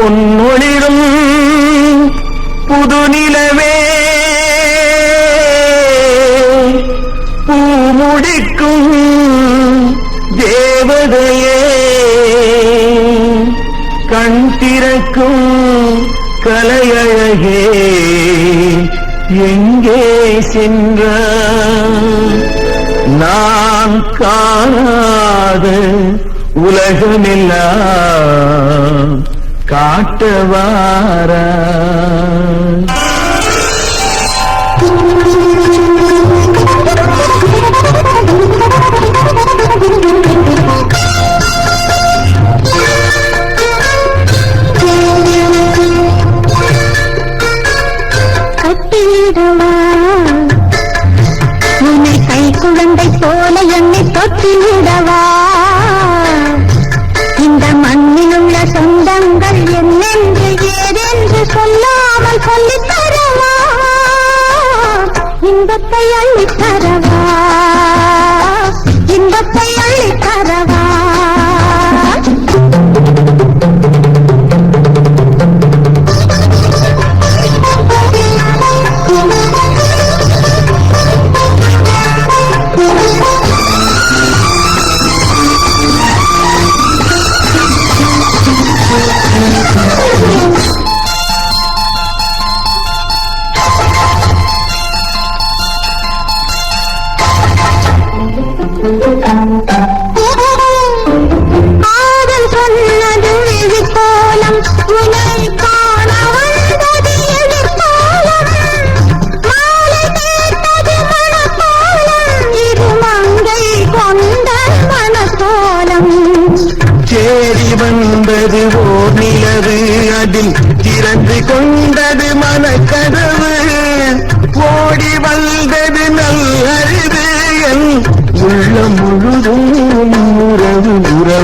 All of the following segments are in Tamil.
பொன்னொளிரும் புது நிலவே பூமுடிக்கும் தேவதையே. கண் திறக்கும் கலையழகே. எங்கே சென்ற நான் காணாத உலகமெல்லாம். காட்டவாரா? கட்டிடவா? உன்னை கை குழந்தை போல என்னை தொட்டிவிடவா ay, ay. வந்தது ஓர் நிலவு அதில் திறந்து கொண்டது மனக்கதவு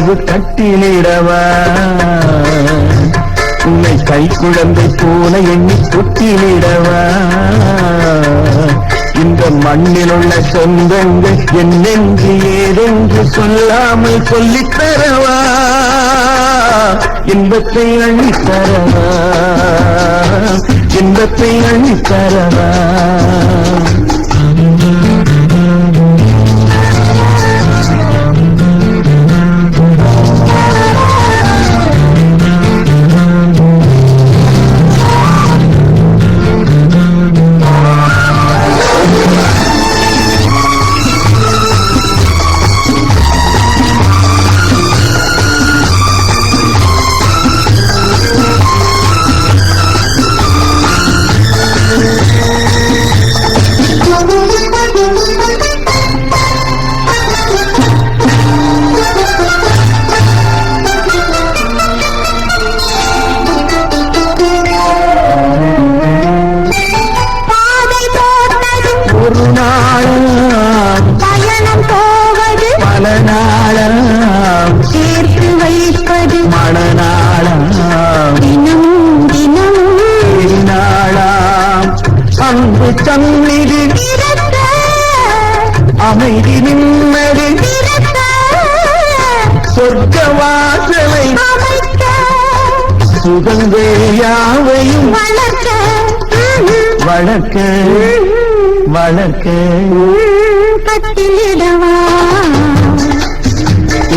உறவு கட்டிலிடவா? உன்னை கை குழந்தை போல எண்ணி தொட்டிலிடவா? இந்த மண்ணில் உள்ள சொந்தங்கள் என்னென்று ஏதென்று சொல்லாமல் சொல்லித்தரவா இன்பத்தை அள்ளித் இன்பத்தை அள்ளித் மணநாளாம். தினமும் தினமும் நாளாம் அன்பு சந்நிதி அமைதி நிம்மதி. சொர்க்க வாசலை அமைக்க சுகங்கள் யாவையும் வளர்க்க வளர்க்க. வளர்க்க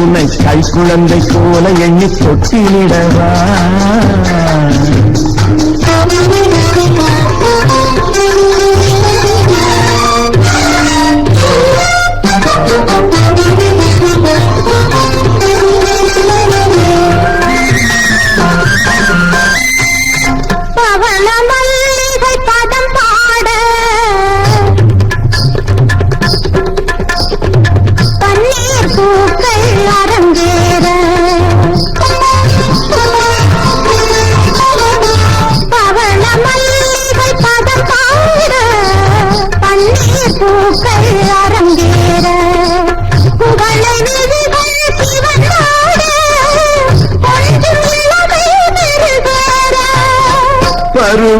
உன்னை கை குழந்தை போல எண்ணி தொட்டிலிடவா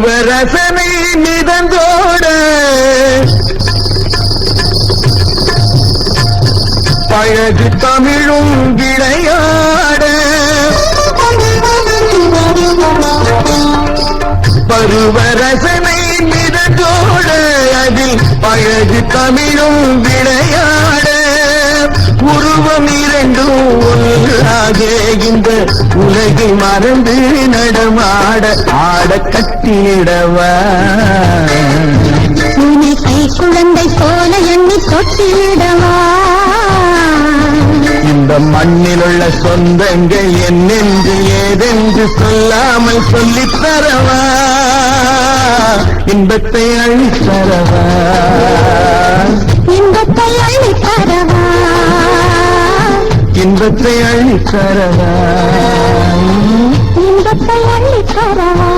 பருவ மிதந்தோட பழகு தமிழும் விளையாட. பருவரசனை மிதந்தோட அதில் பழகு தமிழும் விளையாட. உருவம் இரண்டும் ஒன்றாக இந்த உலகை மறந்து நடமாட ஆட கட்டிடவா? உன்னை கை குழந்தை போல எண்ணி தொட்டிடவா? இந்த மண்ணில் உள்ள சொந்தங்கள் என்னென்று ஏதென்று சொல்லாமல் சொல்லித் தரவா? இன்பத்தை அள்ளித் தரவா? இன்பத்தை அள்ளி தரவா? இன்பத்தை அள்ளி தரவா இன்பத்தை அள்ளி தரவா